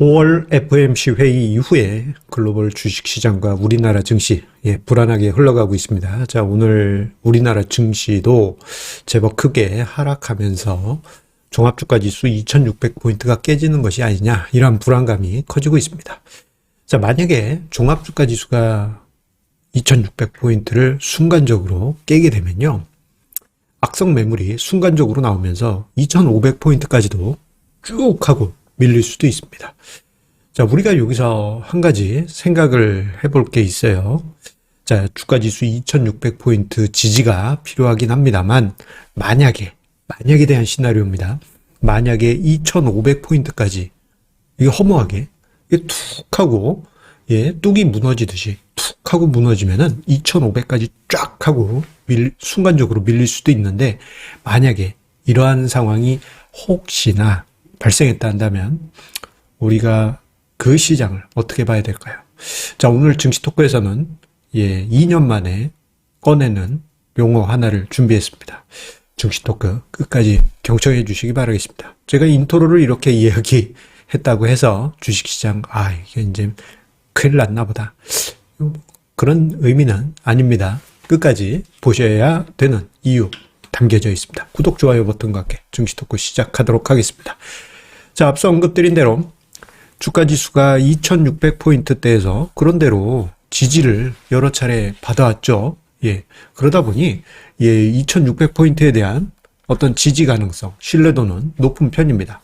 5월 FOMC 회의 이후에 글로벌 주식시장과 우리나라 증시 예, 불안하게 흘러가고 있습니다. 자, 오늘 우리나라 증시도 제법 크게 하락하면서 종합주가지수 2600포인트가 깨지는 것이 아니냐 이러한 불안감이 커지고 있습니다. 자, 만약에 종합주가지수가 2600포인트를 순간적으로 깨게 되면요. 악성 매물이 순간적으로 나오면서 2500포인트까지도 쭉 하고 밀릴 수도 있습니다. 자, 우리가 여기서 한 가지 생각을 해볼 게 있어요. 자, 주가지수 2600포인트 지지가 필요하긴 합니다만, 만약에, 만약에 대한 시나리오입니다. 만약에 2500포인트까지, 이게 허무하게, 이게 툭 하고, 예, 뚝이 무너지듯이 툭 하고 무너지면은 2500까지 쫙 하고 밀, 순간적으로 밀릴 수도 있는데, 만약에 이러한 상황이 혹시나 발생했다 한다면 우리가 그 시장을 어떻게 봐야 될까요? 자, 오늘 증시 토크에서는 예, 2년 만에 꺼내는 용어 하나를 준비했습니다. 증시 토크 끝까지 경청해 주시기 바라겠습니다. 제가 인트로를 이렇게 이야기했다고 해서 주식시장, 아, 이게 이제 큰일 났나 보다. 그런 의미는 아닙니다. 끝까지 보셔야 되는 이유 담겨져 있습니다. 구독, 좋아요 버튼과 함께 증시 토크 시작하도록 하겠습니다. 자, 앞서 언급드린 대로 주가 지수가 2600포인트대에서 그런대로 지지를 여러 차례 받아왔죠. 예. 그러다 보니 예, 2600포인트에 대한 어떤 지지 가능성, 신뢰도는 높은 편입니다.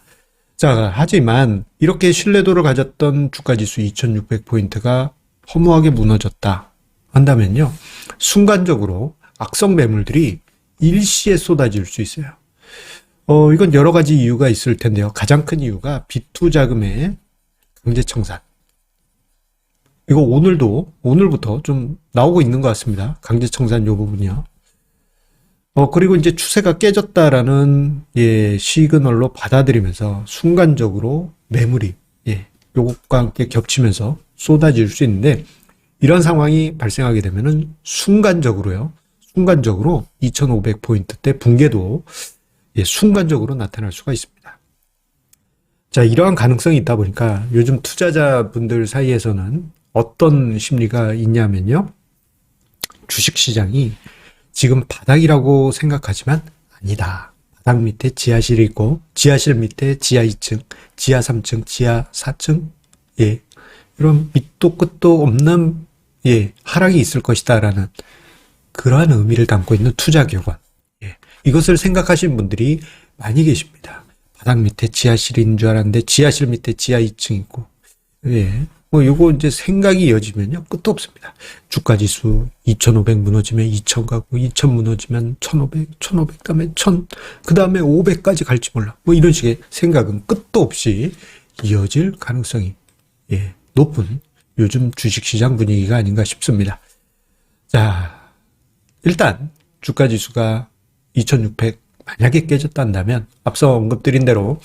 자, 하지만 이렇게 신뢰도를 가졌던 주가 지수 2600포인트가 허무하게 무너졌다 한다면요. 순간적으로 악성 매물들이 일시에 쏟아질 수 있어요. 어, 이건 여러 가지 이유가 있을 텐데요. 가장 큰 이유가 비투 자금의 강제 청산. 이거 오늘도, 오늘부터 좀 나오고 있는 것 같습니다. 강제 청산 요 부분이요. 어, 그리고 이제 추세가 깨졌다라는, 예, 시그널로 받아들이면서 순간적으로 매물이, 예, 요것과 함께 겹치면서 쏟아질 수 있는데, 이런 상황이 발생하게 되면은 순간적으로요, 순간적으로 2500포인트대 붕괴도 예, 순간적으로 나타날 수가 있습니다. 자, 이러한 가능성이 있다 보니까 요즘 투자자분들 사이에서는 어떤 심리가 있냐면요. 주식 시장이 지금 바닥이라고 생각하지만 아니다. 바닥 밑에 지하실이 있고 지하실 밑에 지하 2층, 지하 3층, 지하 4층 예. 이런 밑도 끝도 없는 예, 하락이 있을 것이다라는 그러한 의미를 담고 있는 투자 결과 이것을 생각하시는 분들이 많이 계십니다. 바닥 밑에 지하실인 줄 알았는데 지하실 밑에 지하 2층 있고. 예. 뭐 요거 이제 생각이 이어지면요. 끝도 없습니다. 주가 지수 2,500 무너지면 2,000 가고 2,000 무너지면 1,500, 1,500 다음에 1,000, 그다음에 500까지 갈지 몰라. 뭐 이런 식의 생각은 끝도 없이 이어질 가능성이 예, 높은 요즘 주식 시장 분위기가 아닌가 싶습니다. 자, 일단 주가 지수가 2600 만약에 깨졌다면 앞서 언급드린 대로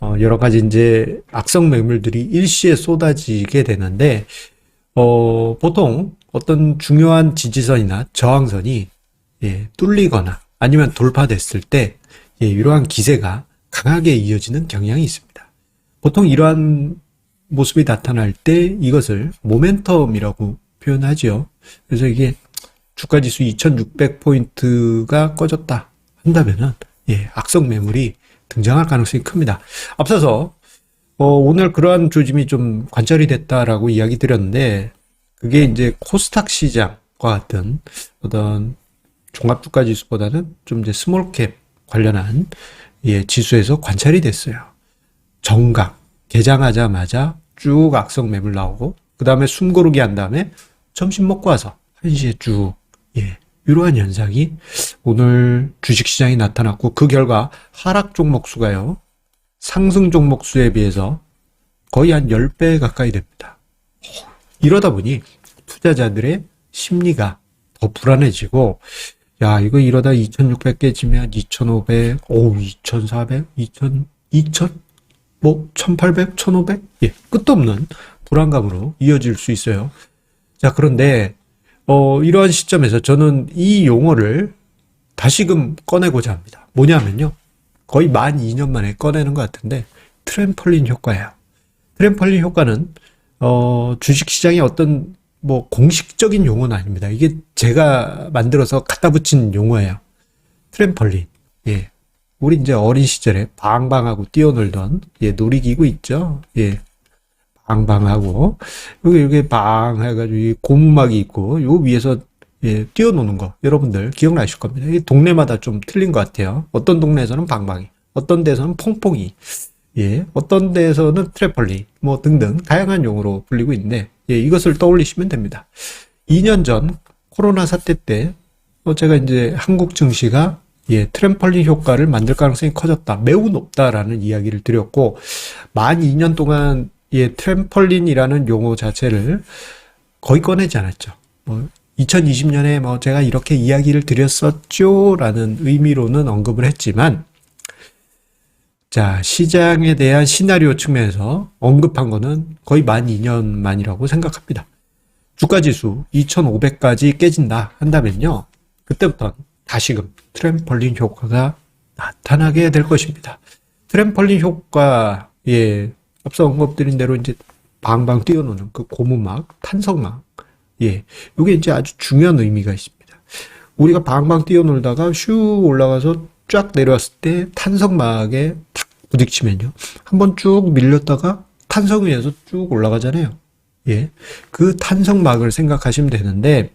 어 여러 가지 이제 악성 매물들이 일시에 쏟아지게 되는데 어 보통 어떤 중요한 지지선이나 저항선이 예, 뚫리거나 아니면 돌파됐을 때 예, 이러한 기세가 강하게 이어지는 경향이 있습니다. 보통 이러한 모습이 나타날 때 이것을 모멘텀이라고 표현하지요. 그래서 이게 주가 지수 2600포인트가 꺼졌다 한다면은 예, 악성 매물이 등장할 가능성이 큽니다. 앞서서 어, 오늘 그러한 조짐이 좀 관찰이 됐다라고 이야기 드렸는데 그게 이제 코스닥 시장과 같은 어떤 종합 주가 지수보다는 좀 이제 스몰캡 관련한 예, 지수에서 관찰이 됐어요. 정각 개장하자마자 쭉 악성 매물 나오고 그 다음에 숨 고르기 한 다음에 점심 먹고 와서 1시에 쭉 예, 이러한 현상이 오늘 주식시장에 나타났고 그 결과 하락 종목 수가요. 상승 종목 수에 비해서 거의 한 10배 가까이 됩니다. 이러다 보니 투자자들의 심리가 더 불안해지고 야 이거 이러다 2600 깨지면 2500, 오 2400, 2000, 2000, 뭐 1800, 1500 예, 끝도 없는 불안감으로 이어질 수 있어요. 자 그런데 어, 이러한 시점에서 저는 이 용어를 다시금 꺼내고자 합니다. 뭐냐면요. 거의 만 2년 만에 꺼내는 것 같은데 트램펄린 효과예요. 트램펄린 효과는 어, 주식시장의 어떤 뭐 공식적인 용어는 아닙니다. 이게 제가 만들어서 갖다 붙인 용어예요. 트램펄린. 예. 우리 이제 어린 시절에 방방하고 뛰어놀던 예, 놀이기구 있죠. 예. 방방하고 여기 이렇게 방 해가지고 이 고무막이 있고 요 위에서 예, 뛰어노는 거 여러분들 기억나실 겁니다. 이 동네마다 좀 틀린 것 같아요. 어떤 동네에서는 방방이, 어떤 데서는 퐁퐁이, 예, 어떤 데서는 트래펄리, 뭐 등등 다양한 용어로 불리고 있는데 예, 이것을 떠올리시면 됩니다. 2년 전 코로나 사태 때 어, 제가 이제 한국 증시가 예, 트램펄린 효과를 만들 가능성이 커졌다. 매우 높다라는 이야기를 드렸고, 만 2년 동안 예, 트램펄린이라는 용어 자체를 거의 꺼내지 않았죠. 뭐, 2020년에 뭐 제가 이렇게 이야기를 드렸었죠. 라는 의미로는 언급을 했지만, 자, 시장에 대한 시나리오 측면에서 언급한 거는 거의 만 2년 만이라고 생각합니다. 주가 지수 2,500까지 깨진다 한다면요. 그때부터 다시금 트램펄린 효과가 나타나게 될 것입니다. 트램펄린 효과, 예, 앞서 언급드린 대로 이제 방방 뛰어노는 그 고무막, 탄성막, 예, 이게 이제 아주 중요한 의미가 있습니다. 우리가 방방 뛰어놀다가 슈 올라가서 쫙 내려왔을 때 탄성막에 탁 부딪히면요. 한 번 쭉 밀렸다가 탄성 위에서 쭉 올라가잖아요. 예. 그 탄성막을 생각하시면 되는데,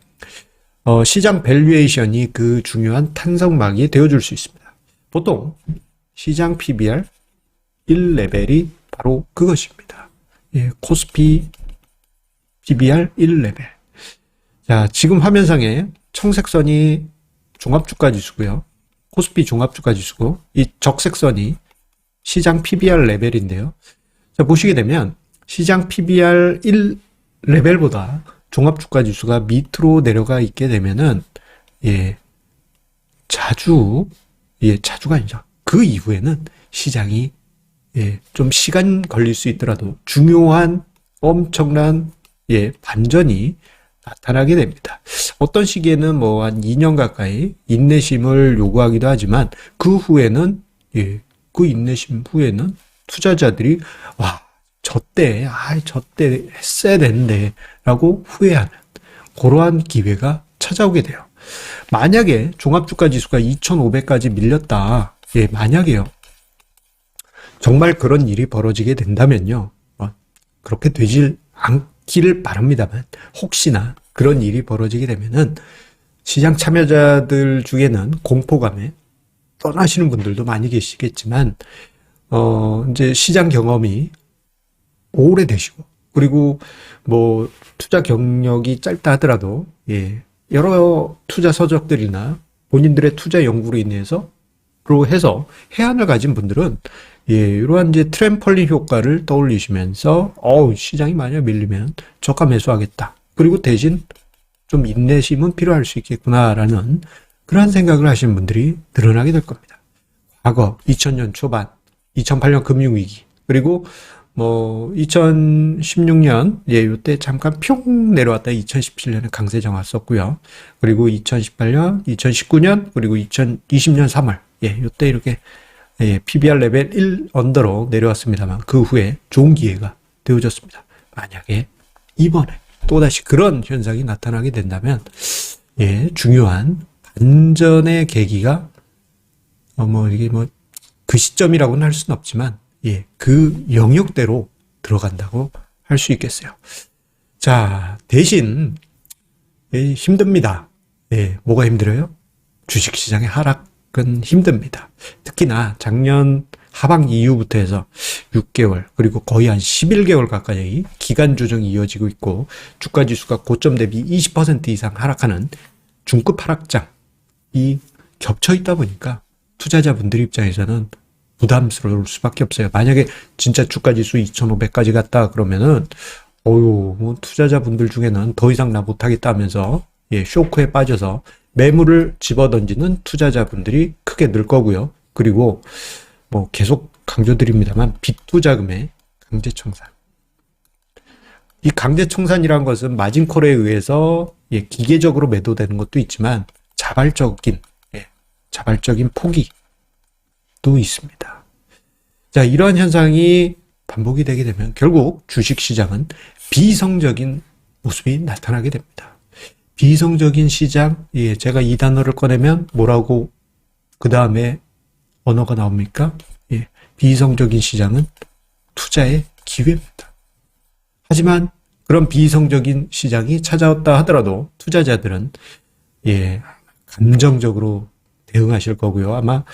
어, 시장 밸류에이션이 그 중요한 탄성막이 되어줄 수 있습니다. 보통 시장 PBR 1레벨이 바로 그것입니다. 예, 코스피 PBR 1레벨. 자, 지금 화면상에 청색선이 종합주가지수고요. 코스피 종합주가지수고 이 적색선이 시장 PBR 레벨인데요. 자, 보시게 되면 시장 PBR 1 레벨보다 종합주가 지수가 밑으로 내려가 있게 되면은 예 자주 예 자주가 아니죠. 그 이후에는 시장이 예 좀 시간 걸릴 수 있더라도 중요한 엄청난 예 반전이 나타나게 됩니다. 어떤 시기에는 뭐 한 2년 가까이 인내심을 요구하기도 하지만 그 후에는 예, 그 인내심 후에는 투자자들이 와, 저때, 아, 저때 했어야 되는데 라고 후회하는 그러한 기회가 찾아오게 돼요. 만약에 종합주가 지수가 2,500까지 밀렸다. 예, 만약에요. 정말 그런 일이 벌어지게 된다면요. 어, 그렇게 되질 않기를 바랍니다만, 혹시나 그런 일이 벌어지게 되면은 시장 참여자들 중에는 공포감에 떠나시는 분들도 많이 계시겠지만, 어, 이제 시장 경험이 오래되시고, 그리고 뭐 투자 경력이 짧다 하더라도, 예, 여러 투자 서적들이나 본인들의 투자 연구로 인해서, 로 해서 해안을 가진 분들은, 예, 이러한 이제 트램펄린 효과를 떠올리시면서, 어우, 시장이 만약 밀리면 저가 매수하겠다. 그리고 대신 좀 인내심은 필요할 수 있겠구나라는 그러한 생각을 하시는 분들이 늘어나게 될 겁니다. 과거 2000년 초반, 2008년 금융위기, 그리고 뭐 2016년 예 요때 잠깐 평 내려왔다 2017년에 강세장 왔었고요. 그리고 2018년, 2019년 그리고 2020년 3월 예 요때 이렇게 예, PBR 레벨 1 언더로 내려왔습니다만 그 후에 좋은 기회가 되어졌습니다. 만약에 이번에 또다시 그런 현상이 나타나게 된다면 예 중요한 반전의 계기가 어 뭐 이게 뭐 그 시점이라고는 할 수는 없지만 예, 그 영역대로 들어간다고 할 수 있겠어요. 자, 대신 예, 힘듭니다. 예, 뭐가 힘들어요? 주식시장의 하락 은 힘듭니다. 특히나 작년 하반 이후부터 해서 6개월 그리고 거의 한 11개월 가까이 기간 조정이 이어지고 있고 주가 지수가 고점 대비 20% 이상 하락하는 중급 하락장이 겹쳐 있다 보니까 투자자분들 입장에서는 부담스러울 수밖에 없어요. 만약에 진짜 주가 지수 2,500까지 갔다 그러면은 어유 뭐 투자자분들 중에는 더 이상 나 못하겠다 하면서 예, 쇼크에 빠져서 매물을 집어던지는 투자자분들이 크게 늘 거고요. 그리고 뭐 계속 강조드립니다만 빚투자금의 강제 청산. 이 강제 청산이란 것은 마진콜에 의해서 예, 기계적으로 매도되는 것도 있지만 자발적인 예, 자발적인 포기 도 있습니다. 자, 이러한 현상이 반복이 되게 되면 결국 주식 시장은 비성적인 모습이 나타나게 됩니다. 비성적인 시장, 예, 제가 이 단어를 꺼내면 뭐라고 그 다음에 언어가 나옵니까? 예, 비성적인 시장은 투자의 기회입니다. 하지만 그런 비성적인 시장이 찾아왔다 하더라도 투자자들은 예, 감정적으로 대응하실 거고요. 아마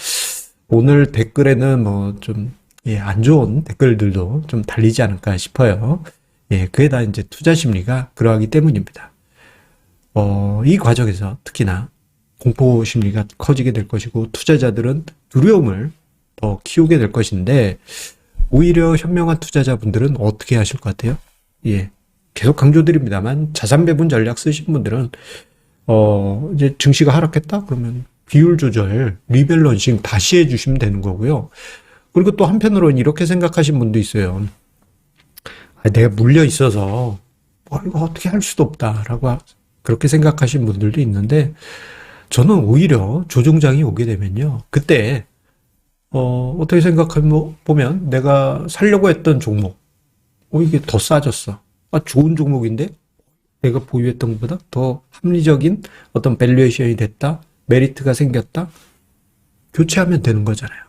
오늘 댓글에는 뭐 좀 예, 안 좋은 댓글들도 좀 달리지 않을까 싶어요. 예, 그에 다 이제 투자 심리가 그러하기 때문입니다. 어, 이 과정에서 특히나 공포 심리가 커지게 될 것이고 투자자들은 두려움을 더 키우게 될 것인데 오히려 현명한 투자자분들은 어떻게 하실 것 같아요? 예. 계속 강조드립니다만 자산 배분 전략 쓰신 분들은 어, 이제 증시가 하락했다? 그러면 비율 조절, 리밸런싱 다시 해 주시면 되는 거고요. 그리고 또 한편으로는 이렇게 생각하신 분도 있어요. 아, 내가 물려 있어서 뭐 이거 어떻게 할 수도 없다라고 하- 그렇게 생각하신 분들도 있는데 저는 오히려 조종장이 오게 되면요. 그때 어, 어떻게 생각하면 보면 내가 살려고 했던 종목 어, 이게 더 싸졌어. 아, 좋은 종목인데 내가 보유했던 것보다 더 합리적인 어떤 밸류에이션이 됐다. 메리트가 생겼다. 교체하면 되는 거잖아요.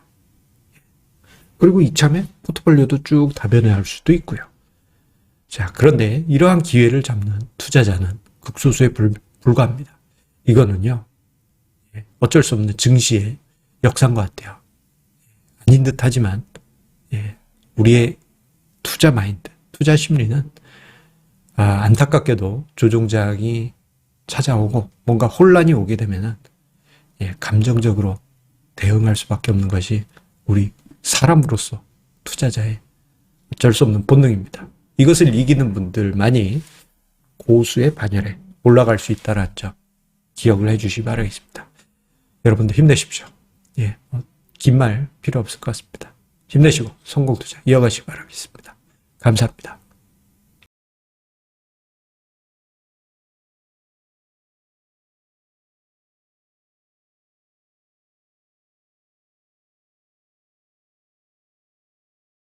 그리고 이참에 포트폴리오도 쭉 다변화할 수도 있고요. 자, 그런데 이러한 기회를 잡는 투자자는 극소수에 불, 불과합니다. 이거는요, 예, 어쩔 수 없는 증시의 역사인 것 같아요. 아닌 듯 하지만, 예, 우리의 투자 마인드, 투자 심리는, 아, 안타깝게도 조종장이 찾아오고 뭔가 혼란이 오게 되면은, 예, 감정적으로 대응할 수밖에 없는 것이 우리 사람으로서 투자자의 어쩔 수 없는 본능입니다. 이것을 이기는 분들만이 고수의 반열에 올라갈 수 있다는 점 기억을 해주시 기 바라겠습니다. 여러분들 힘내십시오. 예, 긴 말 필요 없을 것 같습니다. 힘내시고 성공 투자 이어가시기 바라겠습니다. 감사합니다.